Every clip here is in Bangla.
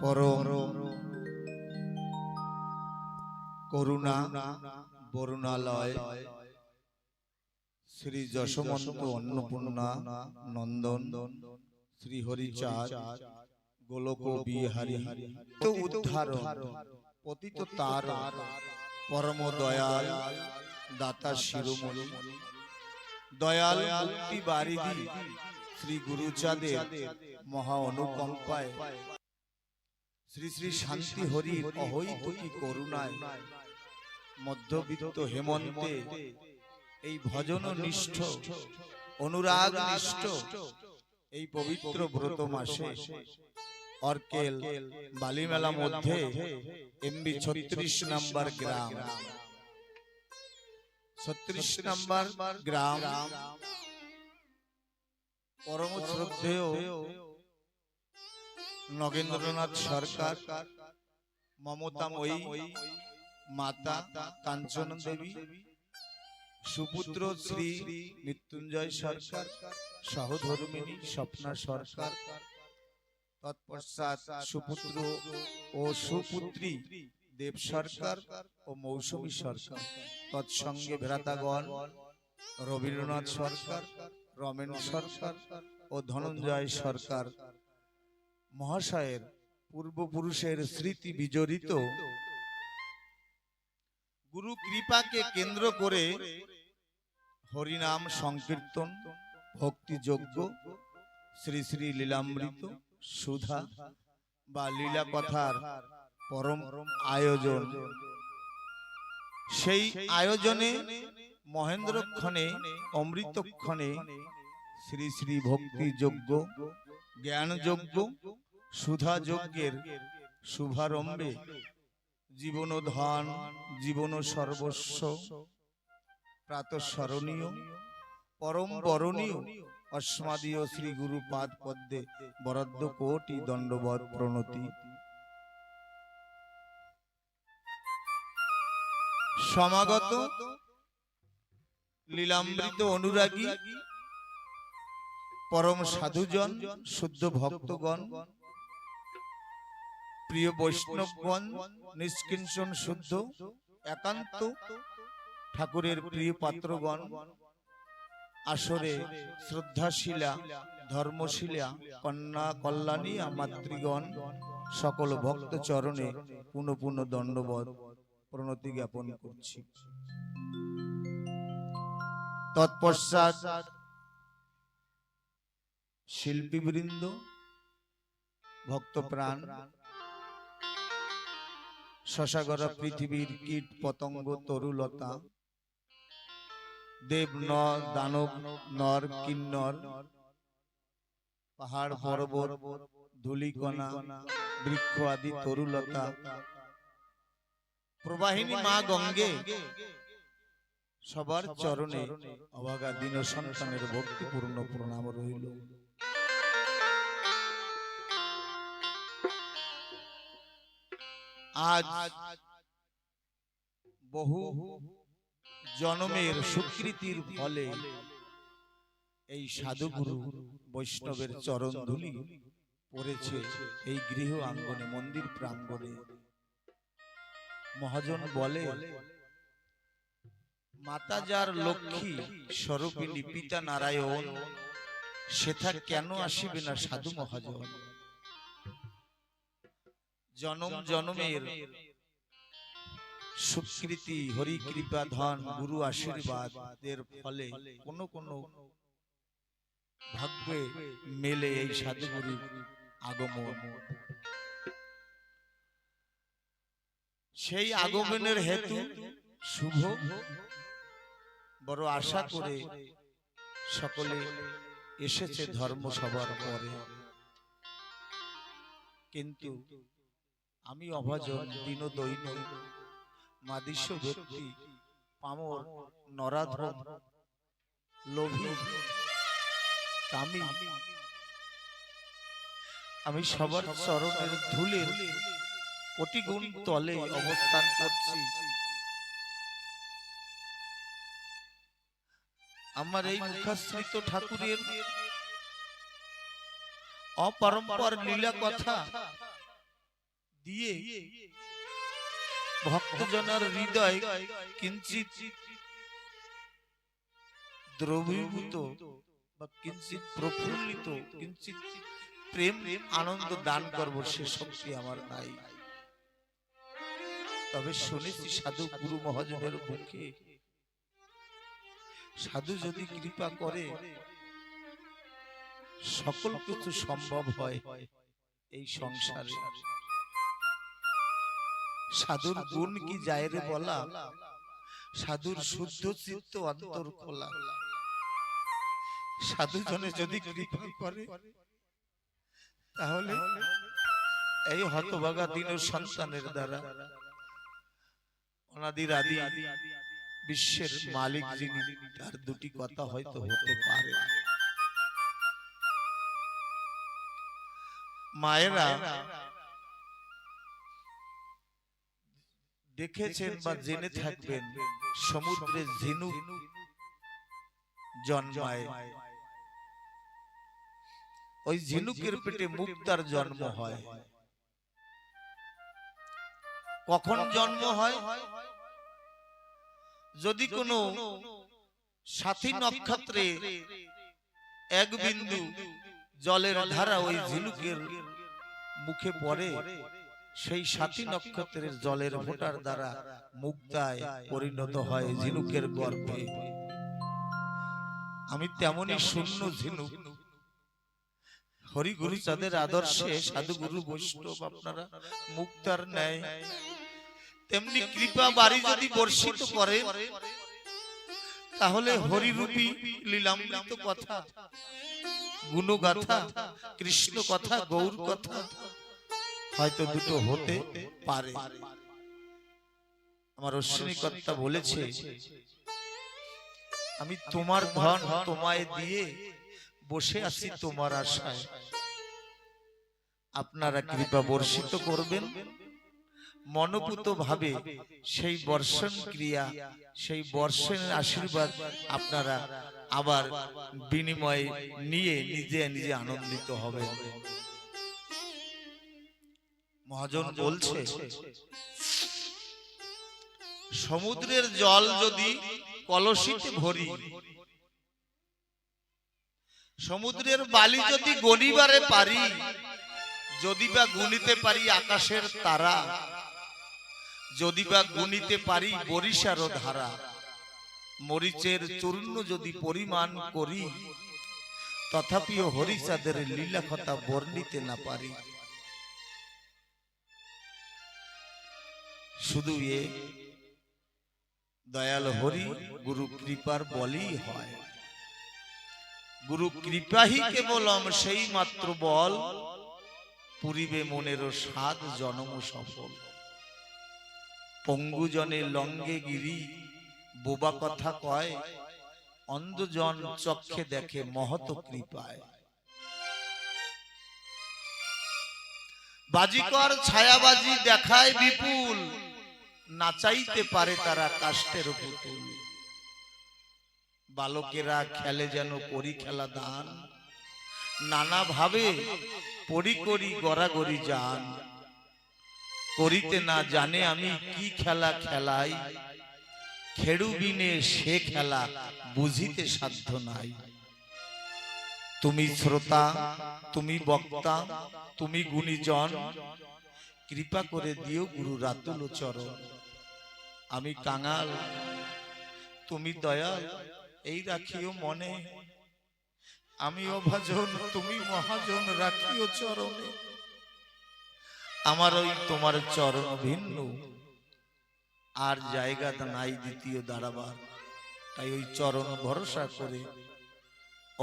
পরম করুণা বরুণালয় শ্রী যশমন্ত অন্নপূর্ণা নন্দন শ্রী হরিচাঁদ গোলক বিহারী। উদ্ধার পতিত তার পরম দয়াল দাতা শিরোমণি। দয়াল মুক্তি শ্রী গুরুচাঁদের মহা অনুকম্পায়। শ্রী শ্রী শান্তি হরির অহৈতুকী করুণায় মধ্যবিত্ত হেমন্তে এই ভজন নিষ্ঠ অনুরাগ নিষ্ঠ এই পবিত্র ব্রত মাসে অর্কেল বালিমেলা মধ্যে এমবি ছত্রিশ নাম্বার গ্রাম। ছত্রিশ নাম্বার গ্রাম। পরম শ্রদ্ধেয় নগেন্দ্রনাথ সরকার মমতাময়ী মাতা কাঞ্চন দেবী, সুপুত্র শ্রী মৃত্যুঞ্জয় সরকার সহধর্মিনী স্বপ্না সরকার, তৎপশ্চাৎ সুপুত্র ও সুপুত্রী দেব সরকার ও মৌসুমী সরকার, তৎসঙ্গে ভ্রাতাগণ, রবীন্দ্রনাথ সরকার, রমেন সরকার ও ধনঞ্জয় সরকার। মহাশয়ের পূর্বপুরুষের স্মৃতি বিজড়িত। গুরু কৃপাকে কেন্দ্র করে হরিনাম সংকীর্তন ভক্তিযোগ্য শ্রী শ্রী লীলামৃত, সুধা বা লীলা কথার পরম আয়োজন। সেই আয়োজনে মহেন্দ্রক্ষণে, অমৃতক্ষণে শ্রী শ্রী ভক্তি যোগ্য জ্ঞান যোগ্য সুধা যজ্ঞের শুভারম্ভে জীবন ধন জীবন সর্বস্ব প্রাতঃস্মরণীয়, পরম বরণীয় অস্মাদীয় শ্রী গুরু পাদ পদ্মে বরাদ্দ কোটি দণ্ডবত প্রণতি। সমাগত লীলামৃত অনুরাগী, পরম সাধুজন, শুদ্ধ ভক্তগণ প্রিয় বৈষ্ণবগণ নিষ্কিঞ্চন শুদ্ধ একান্ত ঠাকুরের প্রিয় পাত্রগণ আসরে শ্রদ্ধাশীলা ধর্মশীলা কন্যা কল্যাণী মাতৃগণ সকল ভক্ত চরণে পুনঃ পুনঃ দণ্ডবত প্রণতি জ্ঞাপন করছি। তৎপশ্চাৎ শিল্পীবৃন্দ ভক্তপ্রাণ শশাগরা পৃথিবীর কীট পতঙ্গ তরুলতা। দেব নর, দানব নর, কিন্নর, পাহাড়, পর্বত, ধুলিকণা, বৃক্ষ আদি তরুলতা। প্রবাহিনী মা গঙ্গে, সবার চরণে অবাগা দিন সন্তানের ভক্তিপূর্ণ প্রণাম রইল। আজ বহু জনমের স্বীকৃতির ফলে এই সাধুগুরু বৈষ্ণবের চরণ ধুলি পড়েছে এই গৃহ আঙ্গনে, মন্দির প্রাঙ্গণে। মহাজন বলে মাতা যার লক্ষ্মী স্বরূপিনী পিতা নারায়ণ, সেথা কেন আসিবে না সাধু মহাজন? জনম জনমের। স্বীকৃতি হরি কৃপা ধন গুরু আশীর্বাদ এর ফলে কোন কোন ভাগ্যে মেলে এই সাধুগুরুর আগমন। সেই আগমনের হেতু শুভ। বড় আশা করে সকলে এসেছে ধর্ম সবার পরে। কিন্তু আমি অভাজন দিন দৈন মাদিস্য ব্যক্তি পামর নরাধম। লোভী। কামি। আমি সবার চরণের ধুলের কোটি গুণ তলে অবস্থান করছি। আমার এই মুখাশ্রিত ঠাকুরের অপরম্পর লীলা কথা দিয়ে ভক্তজনের হৃদয় কিঞ্চিত দ্রবীভূত বা কিঞ্চিত প্রফুল্লিত, কিঞ্চিত প্রেম, আনন্দ দান করব সে শক্তি আমার নাই। তবে শুনেছি সাধু গুরু মহাজনের মুখে সাধু যদি কৃপা করে, সকল কিছু সম্ভব হয় এই সংসারে। সাধুর গুণ কি যায় রে বলা? সাধুর শুদ্ধ চিত্ত অন্তর খোলা। সাধু জনে যদি কৃপা করে তাহলে এই হতভাগা দিন সন্তানের দ্বারা অনাদির আদি বিশ্বের মালিক যিনি তার দুটি কথা হয়তো হতে পারে। মায়েরা দেখেছেন বা জেনে থাকবেন সমুদ্রে ঝিনুক জন্মায়। ওই ঝিনুকের পেটে মুক্তার জন্ম হয়। কখন জন্ম হয়? যদি কোনো সাথী নক্ষত্রে এক বিন্দু জলের ধারা ওই ঝিনুকের মুখে পড়ে। সেই সাথী নক্ষত্রের জলের ফোটার দ্বারা মুক্তায় পরিণত হয় ঝিনুকের গর্ভে। আমি তেমনই শূন্য ঝিনুক। হরিগুরু চাঁদের আদর্শে সাধুগুরু বৈষ্ণব আপনারা মুক্তার ন্যায়। তেমনি কৃপা বাড়ি যদি বর্ষিত করে তাহলে হরিরূপী লীলামৃত কথা গুণগাথা কৃষ্ণ কথা গৌর কথা হয়তো দুটো হতে পারে। আমার অশ্বিনী কর্তা বলেছে আমি তোমার ধন তোমায় দিয়ে বসে আছি তোমার আশায়। আপনারা কৃপা বর্ষিত করবেন। মনোপুত ভাবে সেই বর্ষণ ক্রিয়া সেই বর্ষণের আশীর্বাদ আপনারা আবার বিনিময় নিয়ে নিজে নিজে আনন্দিত হবেন। মহাজন বলছে সমুদ্রের জল যদি কলসিতে ভরি সমুদ্রের বালি যদি গণিবারে পারি যদি বা গুনিতে পারি আকাশের তারা যদি বা গুনিতে পারি বরিশার ধারা মরিচের চূর্ণ যদি পরিমাণ করি তথাপিও হরিচাঁদের লীলা কথা বর্ণিতে না পারি। শুধু এ দয়াল হরি, গুরু কৃপার বলেই হয়। গুরু কৃপাহি কেবলম সেই মাত্র বল, পুরিবে মনেরও সাত জনম সফল। পঙ্গুজনে লঙ্গে গিরি, বোবা কথা কয়, অন্ধজন চক্ষে দেখে মহত কৃপায়। বাজিকর ছায়াবাজি দেখায় বিপুল। নাচাইতে পারে তারা কাষ্টের পুতুল বালকেরা খেলে যেন করি খেলা দান নানা ভাবে পরি করি গড়াগড়ি যান। করিতে না জানে আমি কি খেলা খেলাই খেড়ু বিনে সে খেলা বুঝিতে সাধ্য নাই। তুমি শ্রোতা, তুমি বক্তা, তুমি গুণীজন, কৃপা করে দিও গুরু রাতুল চরণ। আমি কাঙাল, তুমি দয়াল, এই রাখিও মনে। আমি অভাজন তুমি মহাজন, রাখিও চরণে। আমার ওই তোমার চরণ ভিন্ন, আর জায়গা নাই দ্বিতীয় দাঁড়াবার তাই ওই চরণ ভরসা করে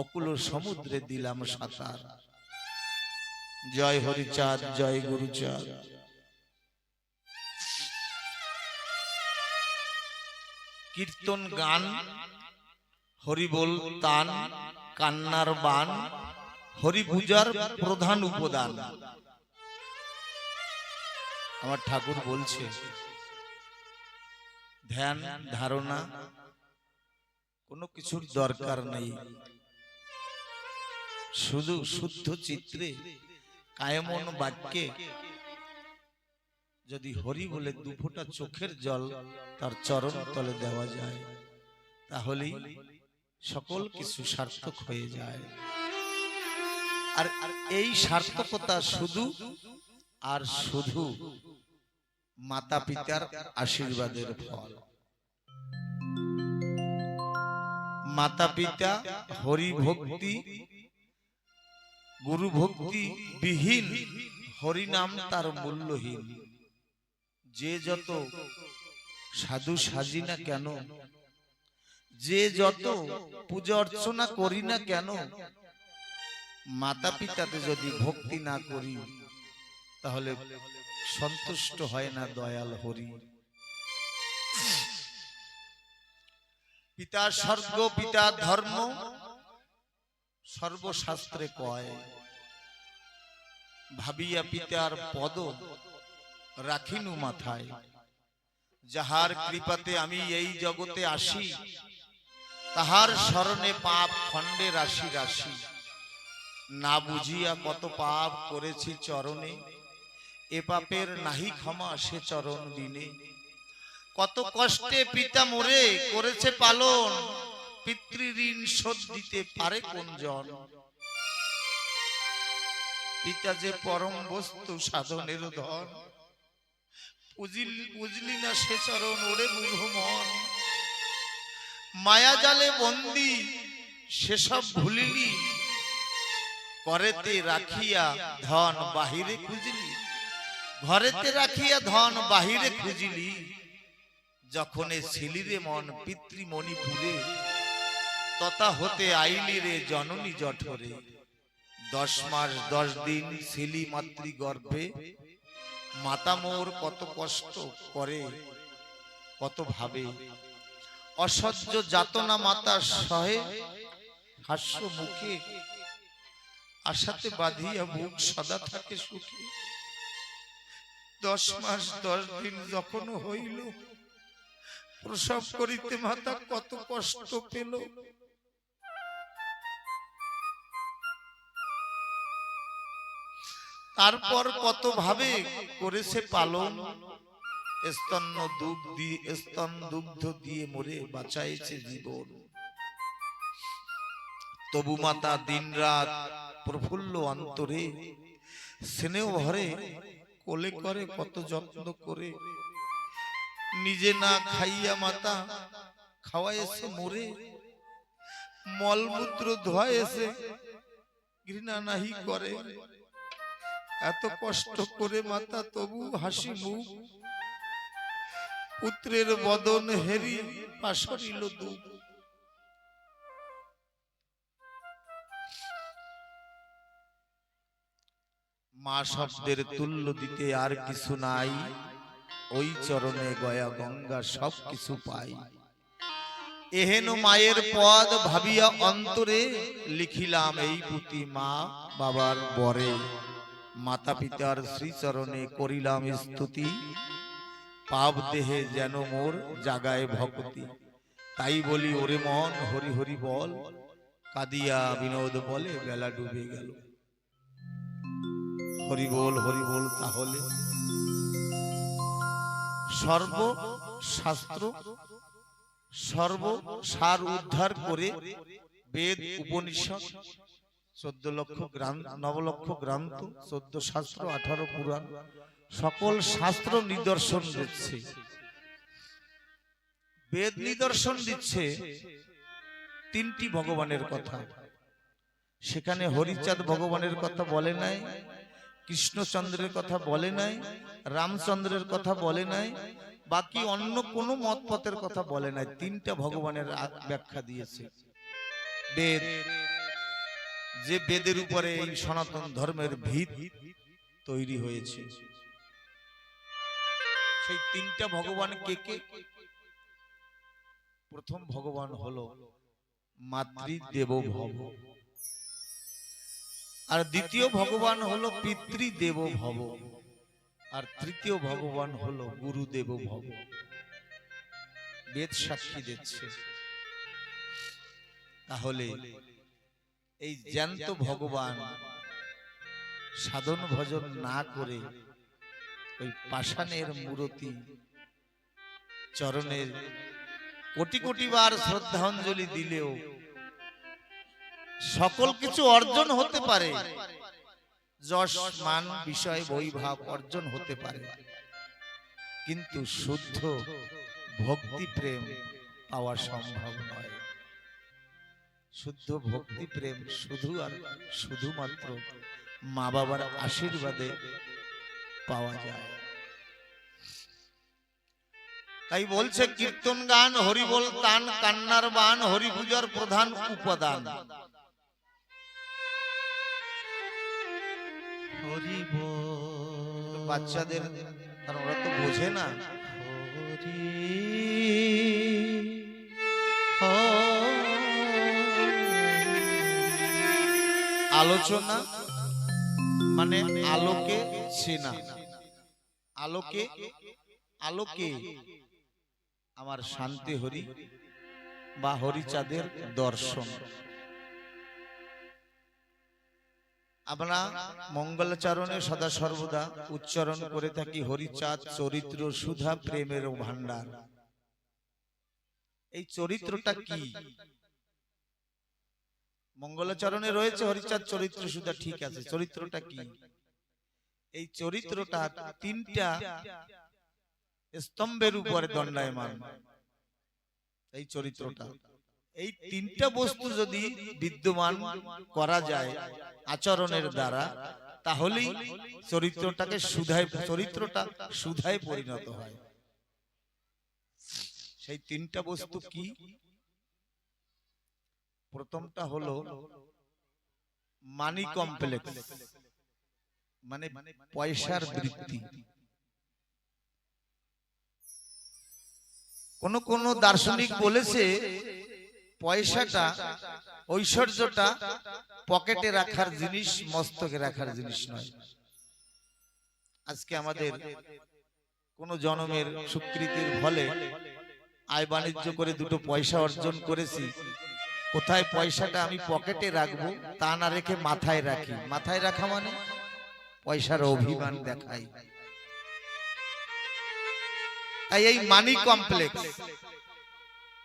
অকুল সমুদ্রে দিলাম সাঁতার। জয় হরিচাঁদ, জয় গুরুচাঁদ। কীর্তন গান, হরিবোল তান, কান্নার বান হরি পূজার প্রধান উপাদান। আমার ঠাকুর বলছে, ধ্যান, ধারণা, কোনো কিছুর দরকার নেই। শুধু শুদ্ধ চিত্রে কায়মন বাক্যে যদি হরি বলে দু ফোঁটা চোখের জল তার চরণ তলে দেওয়া যায়, তাহলেই সকল কিছু সার্থক হয়ে যায়। আর এই সার্থকতা শুধু আর শুধু মাতা পিতার আশীর্বাদের ফল। মাতা পিতা হরি ভক্তি গুরু ভক্তি বিহীন হরিনাম তার মূল্যহীন। যে যত সাধু সাজি না কেন যে যত পূজা অর্চনা করি না কেন মাতা পিতাতে যদি ভক্তি না করি তাহলে সন্তুষ্ট হয় না দয়াল হরি। পিতা স্বর্গ পিতা ধর্ম সর্বশাস্ত্রে কয়। ভাবিয়া পিতার পদ রাখিনু মাথায়। যাহার কৃপাতে আমি এই জগতে আসি, তাহার স্মরণে পাপ খণ্ডে রাশি রাশি। না বুঝিয়া কত পাপ করেছি চরণে, এ পাপের নাহি ক্ষমা সে চরণ বিনে কত কষ্টে পিতা মোরে করেছে পালন, পিতৃ ঋণ শোধ দিতে পারে কোন জন? পিতা যে পরম বস্তু সাধনের ধন বুঝলি না সে চরণ, ওরে মূঢ় মন মায়া জালে বন্দি সেসব ভুলিলি। করেতে রাখিয়া ধন বাহিরে খুঁজলি। ঘরেতে রাখিয়া ধন বাহিরে খুঁজিলি। যখন ছিলি রে মন পিতৃমণিপুরে তথা হতে আইলি রে জননী জঠরে। দশ মাস দশ দিন ছিলি মাতৃ গর্ভে মাতা মোর কত কষ্ট করে, কত ভাবে। অসহ্য যাতনা মাতা সহে, হাস্য মুখে আশাতে বাঁধিয়া বুক সদা থাকে সুখে। দশ মাস, দশ দিন যখন হইল, প্রসব করিতে মাতা কত কষ্ট পেল। তারপর কত ভাবে করেছে পালন? স্তন্য দুধ দিয়ে, স্তন দুগ্ধ দিয়ে মরে বাঁচাইছে জীবন। তবু মাতা দিন রাত প্রফুল্ল অন্তরে স্নেহ ভরে, কোলে করে কত যত্ন করে। নিজে না খাইয়া মাতা খাওয়াইছে মরে। মলমূত্র ধোয়াইছে ঘৃণা নাহি করে। এত কষ্ট করে মাতা তবু হাসি মুখ পুত্রের বদন হেরি পাশরিল দুঃখ মা শব্দের তুল্য দিতে আর কিছু নাই। ওই চরণে গয়া গঙ্গা সব কিছু পাই। এহেন মায়ের পদ ভাবিয়া অন্তরে লিখিলাম এই পুতি মা বাবার বরে। মাতা পিতার শ্রীচরণে করিলাম স্তুতি। পাপ দেহে যেন মোর জাগায় ভক্তি। তাই বলি, ওরে মন, হরি হরি বল, কাদিয়া বিনোদ বলে বেলা ডুবে গেল। হরি বল হরি বল তাহলে। সর্ব শাস্ত্র সর্ব সার উদ্ধার করে বেদ, উপনিষদ চোদ্দ লক্ষ গ্রান্থ নবলক্ষ গ্রন্থ চোদ্দ শাস্ত্র আঠারো পুরাণ। সকল শাস্ত্র নিদর্শন দিচ্ছে। বেদ নিদর্শন দিচ্ছে। তিনটি ভগবানের কথা। সেখানে হরিচাঁদ ভগবানের কথা বলে নাই। কৃষ্ণচন্দ্রের কথা বলে নাই। রামচন্দ্রের কথা বলে নাই। বাকি অন্য কোনো মতপথের কথা বলে নাই। তিনটা ভগবানের ব্যাখ্যা দিয়েছে। বেদ। যে বেদের উপরে এই সনাতন ধর্মের ভিত তৈরি হয়েছে। সেই তিনটা ভগবান কে কে? প্রথম ভগবান হলো মাতৃদেব ভব আর দ্বিতীয় ভগবান হলো পিতৃদেব ভব আর তৃতীয় ভগবান হলো গুরুদেব ভব বেদ সাক্ষী দিচ্ছে। তাহলে এই জ্যান্ত ভগবান সাধন ভজন না করে ওই পাষাণের মূরতি চরণের কোটি কোটি বার শ্রদ্ধাঞ্জলি দিলেও সকল কিছু অর্জন হতে পারে। যশ মান বিষয় বৈভাব অর্জন হতে পারে। কিন্তু শুদ্ধ ভক্তি প্রেম পাওয়া সম্ভব নয়। শুদ্ধ ভক্তি প্রেম শুধু আর শুধুমাত্র মা বাবার আশীর্বাদে পাওয়া যায়। তাই বলছে কীর্তন গান হরিবল তান কান্নার বান হরি পূজার প্রধান উপাদান। বাচ্চাদের কারণ ওরা তো বোঝে না। আলোচনা মানে আলোকে সেনা। আলোকে আলোকে আমার শান্তি হরি বা হরিচাঁদের দর্শন। আমরা মঙ্গলাচরণে সদা সর্বদা উচ্চারণ করে থাকি হরিচাঁদ, চরিত্র, সুধা, প্রেমের ভান্ডার এই চরিত্রটা কি? মঙ্গলাচরণে রয়েছে, হরিচাঁদ চরিত্র সুধা ঠিক আছে, চরিত্রটা কি? এই চরিত্রটা তিনটা স্তম্ভের উপরে দণ্ডায়মান, এই চরিত্রটা। এই তিনটা বস্তু যদি বিদ্যমান করা যায় আচরণের দ্বারা, তাহলেই চরিত্রটাকে সুধায়, চরিত্রটা সুধায় পরিণত হয়। সেই তিনটা বস্তু কি? প্রথমটা হলো মানি কমপ্লেক্স মানে পয়সার বৃত্তি। কোন কোন দার্শনিক বলেছে পয়সাটা ঐশ্বর্যটা পকেটে রাখার জিনিস মস্তকে রাখার জিনিস নয়। আজকে আমাদের কোন জনমের স্বীকৃতির ফলে আয় বাণিজ্য করে দুটো পয়সা অর্জন করেছি। কোথায় পয়সাটা আমি পকেটে রাখব, তা না রেখে মাথায় রাখি। মাথায় রাখা মানে? পয়সার অভিমান দেখাই। তাই এই মানি কমপ্লেক্স।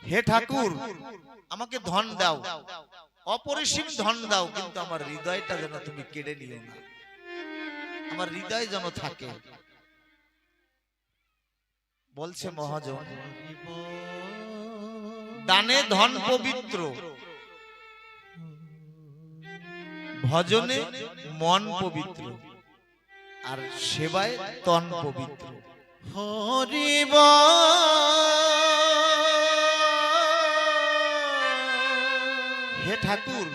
হে ঠাকুর, আমাকে ধন দাও। অপরিসীম ধন দাও, কিন্তু আমার হৃদয়টা যেন তুমি কেড়ে নিও না। আমার হৃদয় যেন থাকে। বলছে মহাজন, দানে ধন পবিত্র ভজনে মন পবিত্র আর সেবায় তন পবিত্র। হরিব হে ঠাকুর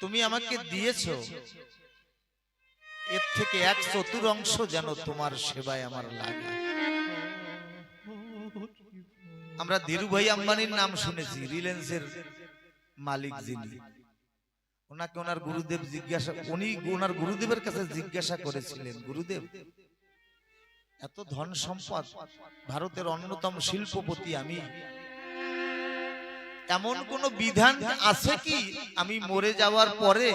তুমি আমাকে দিয়েছ। এর থেকে এক চতুরংশ যেন তোমার সেবায় আমার লাগে। আমরা ধীরুভাই আম্বানির নাম শুনেছি রিলায়েন্সের মালিক যিনি। ওনাকে ওনার গুরুদেব জিজ্ঞাসা, উনি ওনার গুরুদেবের কাছে জিজ্ঞাসা করেছিলেন, গুরুদেব, এত ধন সম্পদ ভারতের অন্যতম শিল্পপতি আমি। এমন কোন বিধান আছে কি আমি মরে যাওয়ার পরে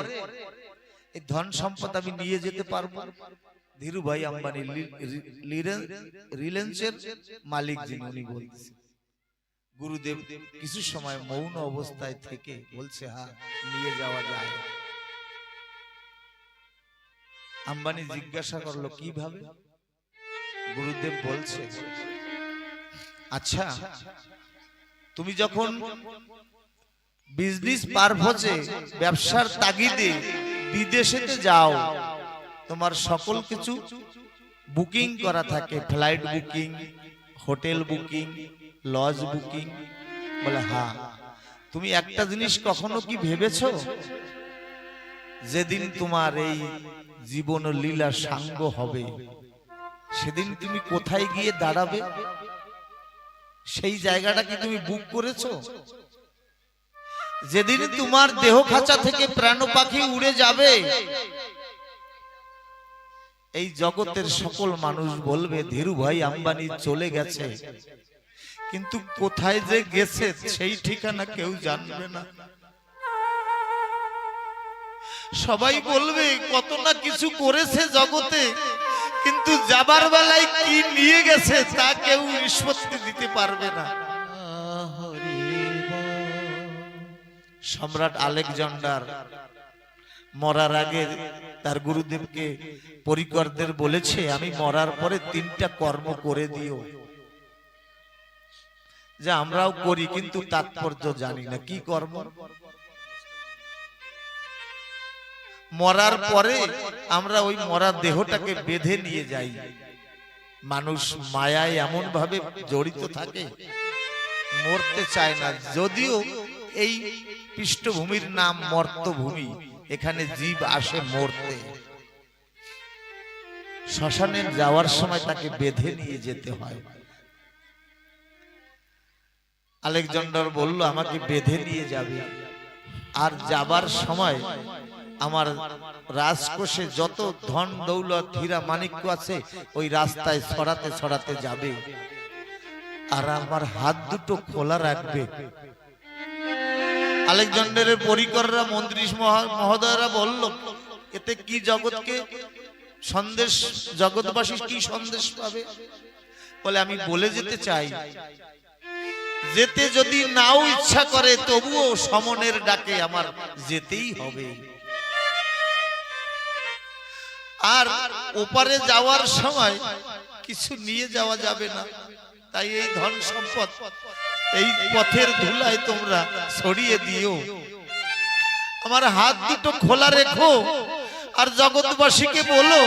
এই ধন সম্পদ আমি নিয়ে যেতে পারব? ধীরুভাই আম্বানি রিলায়েন্সের মালিক যিনি, উনি গুরুদেব কিছু সময় মৌন অবস্থায় থেকে বলছে হ্যাঁ নিয়ে যাওয়া যায়। আম্বানি জিজ্ঞাসা করল, কীভাবে? গুরুদেব বলছে আচ্ছা তুমি যখন বিজনেস পারপোজে ব্যবসার তাগিদে বিদেশেতে যাও, তোমার সকল কিছু বুকিং করা থাকে flight booking hotel booking lodge booking? বলে হ্যাঁ তুমি একটা জিনিস কখনো কি ভেবেছো? যেদিন তোমার এই জীবন লীলা সাঙ্গ হবে, সেদিন তুমি কোথায় গিয়ে দাঁড়াবে? সেই জায়গাটা কি তুমি বুক করেছ? যেদিন তোমার দেহ খাঁচা থেকে প্রাণ পাখি উড়ে যাবে, এই জগতের সকল মানুষ বলবে, ধীরু ভাই, আম্বানি চলে গেছে। কিন্তু কোথায় যে গেছে সেই ঠিকানা কেউ জানবে না। সবাই বলবে কত না কিছু করেছে জগতে, কিন্তু যাবার বেলায় কি নিয়ে গেছে তা কেউ নিষ্পত্তি দিতে পারবে না। সম্রাট আলেকজান্ডার মরার আগে তার গুরুদেবকে পরিকরদের বলেছে, আমি মরার পরে তিনটা কর্ম করে দিও। যা আমরাও করি, কিন্তু তাৎপর্য জানি না, কি কর্ম মরার পরে আমরা ওই মরার দেহটাকে বেঁধে নিয়ে যাই। মানুষ মায়ায় এমন ভাবে জড়িত থাকে, মরতে চায় না। যদিও এই পৃষ্ঠভূমির নাম মর্তভূমি, এখানে জীব আসে মরতে। শ্মশানে যাওয়ার সময় তাকে বেঁধে নিয়ে যেতে হয়। আলেকজান্ডার বলল, আমাকে বেঁধে নিয়ে যাবে। আর যাবার সময় আমার রাজকোষে যত ধন দৌলত, হীরা মানিক্য আছে, ওই রাস্তায় ছড়াতে ছড়াতে যাবে। আর আমার হাত দুটো খোলা রাখবে। আলেকজান্ডারের পরিকররা মন্ত্রী মহা- মহোদয়রা বলল, এতে কি জগৎকে সন্দেশ, জগৎবাসী কি সন্দেশ পাবে? বলে, আমি বলে যেতে চাই যেতে যদি নাও ইচ্ছা করে, তবুও সমনের ডাকে আমার যেতেই হবে। আর ওপারে যাওয়ার সময় কিছু নিয়ে যাওয়া যাবে না। তাই এই ধন সম্পদ, এই পথের ধুলায় তোমরা ছড়িয়ে দিও। আমার হাত দুটো খোলা রেখো আর জগৎবাসীকে বলো,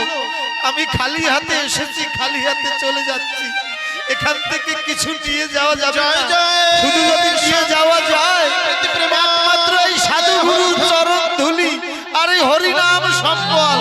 আমি খালি হাতে এসেছি, খালি হাতে চলে যাচ্ছি। এখান থেকে কিছু নিয়ে যাওয়া যাবে শুধু যদি নিয়ে যাওয়া যায় একমাত্র এই সাধু গুরুর চরণ ধুলি আর এই হরিনাম সম্বল।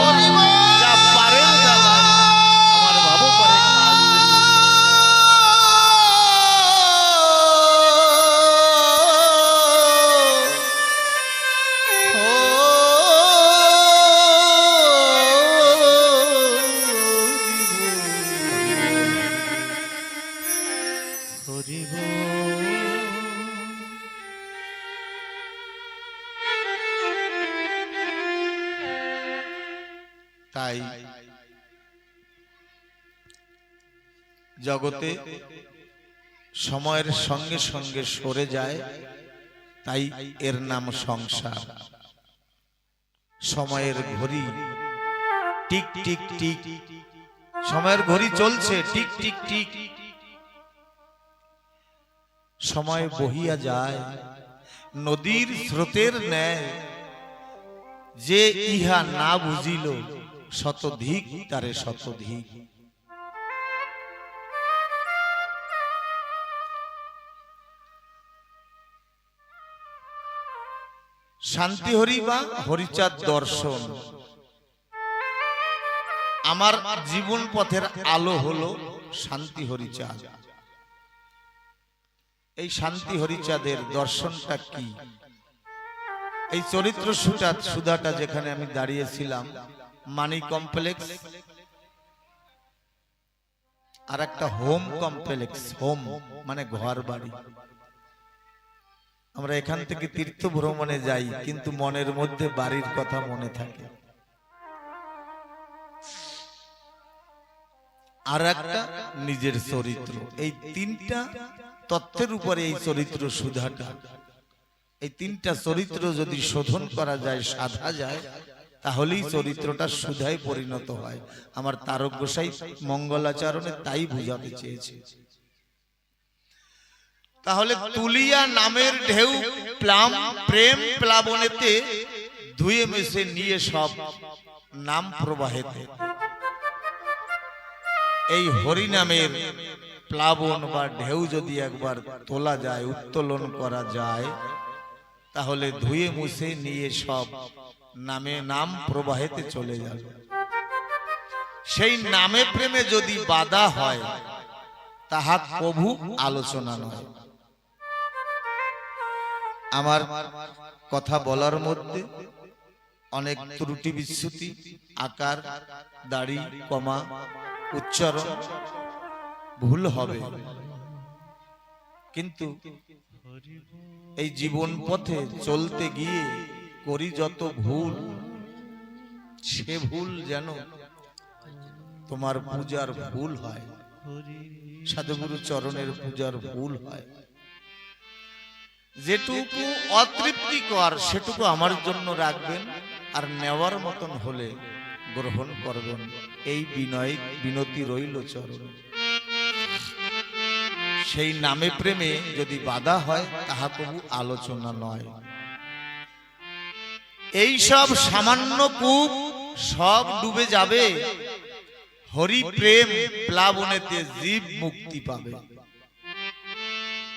তাই জগতে সময়ের সঙ্গে সঙ্গে সরে যায়, তাই এর নাম সংসার। সময়ের ঘড়ি টিক টিক টিক। সময়ের ঘড়ি চলছে, টিক টিক টিক। সময় বহিয়া যায়, নদীর স্রোতের ন্যায়। যে ইহা না বুঝিল শতধিক, তারে শতধিক। শান্তি হরি বা হরিচাঁদ দর্শন। আমার জীবন পথের আলো হলো শান্তি হরিচাঁদ। এই শান্তি হরিচাঁদের দর্শনটা কি? এই চরিত্র সুটা সুধাটা যেখানে আমি দাঁড়িয়েছিলাম মানি কমপ্লেক্স আর একটা হোম কমপ্লেক্স হোম মানে ঘর বাড়ি। আমরা এখান থেকে তীর্থ ভ্রমণে যাই, কিন্তু মনের মধ্যে বাড়ির কথা মনে থাকে। আর একটা নিজের চরিত্র। এই তিনটা তত্ত্বের উপরে এই চরিত্র সুধাটা এই তিনটা চরিত্র যদি শোধন করা যায়, সাধা যায় তাহলেই চরিত্রটা সুধায় পরিণত হয়। আমার তারক গোসাই মঙ্গলাচরণে তাই বুঝাতে চেয়েছে। তাহলে তুলিয়া নামের ঢেউ প্লাম প্রেম প্লাবনেতে ধুয়ে মেশে নিয়ে সব নাম প্রবাহেতে। এই হরিনামের প্লাবন বা ঢেউ যদি একবার তোলা যায় উত্তোলন করা যায় তাহলে ধুয়ে মুছে নিয়ে সব নামে নাম প্রবাহেতে চলে যাবে। সেই নামে প্রেমে যদি বাধা হয়, তাহা প্রভু আলোচনা নয়। আমার কথা বলার মধ্যে অনেক ত্রুটি বিচ্যুতি, আকার, দাড়ি, কমা, উচ্চারণ ভুল হবে। কিন্তু এই জীবন পথে চলতে গিয়ে করি যত ভুল, সে ভুল যেন তোমার পূজার ভুল হয়। সাধুগুরু চরণের পূজার ভুল হয়। যেটুকু অতৃপ্তিকর সেটুকু আমার জন্য রাখবেন আর নেওয়ার মতন হলে গ্রহণ করবেন। এই বিনয়, বিনতি রইল চরণ। সেই নামে প্রেমে যদি বাধা হয়, তাহা কবু আলোচনা নয়। এই সব সামান্য কূপ সব ডুবে যাবে। হরি প্রেম প্লাবনেতে জীব মুক্তি পাবে।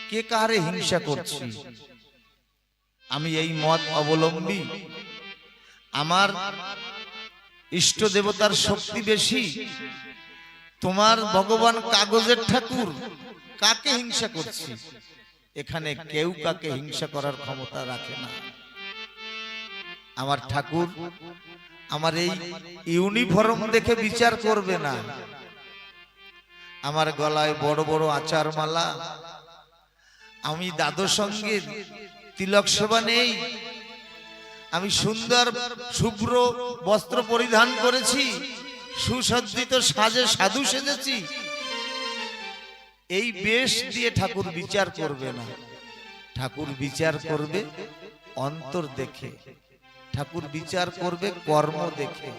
কে কারে হিংসা করছি? আমি এই মত অবলম্বী। আমার ইষ্ট দেবতার শক্তি বেশি। তোমার ভগবান কাগজের ঠাকুর, কাকে হিংসা করছি? এখানে কেউ কাকে হিংসা করার ক্ষমতা রাখে না। আমার ঠাকুর, আমার এই ইউনিফর্ম দেখে বিচার করবে না। আমার গলায় বড় বড় আচার মালা আমি দাদুর সঙ্গে তিলক সেবা নেই। আমি সুন্দর, শুভ্র বস্ত্র পরিধান করেছি। সুসজ্জিত সাজে সাধু সেজেছি। এই বেশ দিয়ে ঠাকুর বিচার করবে না। ঠাকুর বিচার করবে অন্তর দেখে। ঠাকুর বিচার করবে, কর্ম দেখে।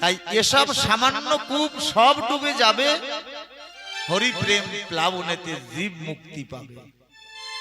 তাই এসব সামান্য কূপ সব ডুবে যাবে, হরিপ্রেম প্লাবনেতে জীব মুক্তি পাবে।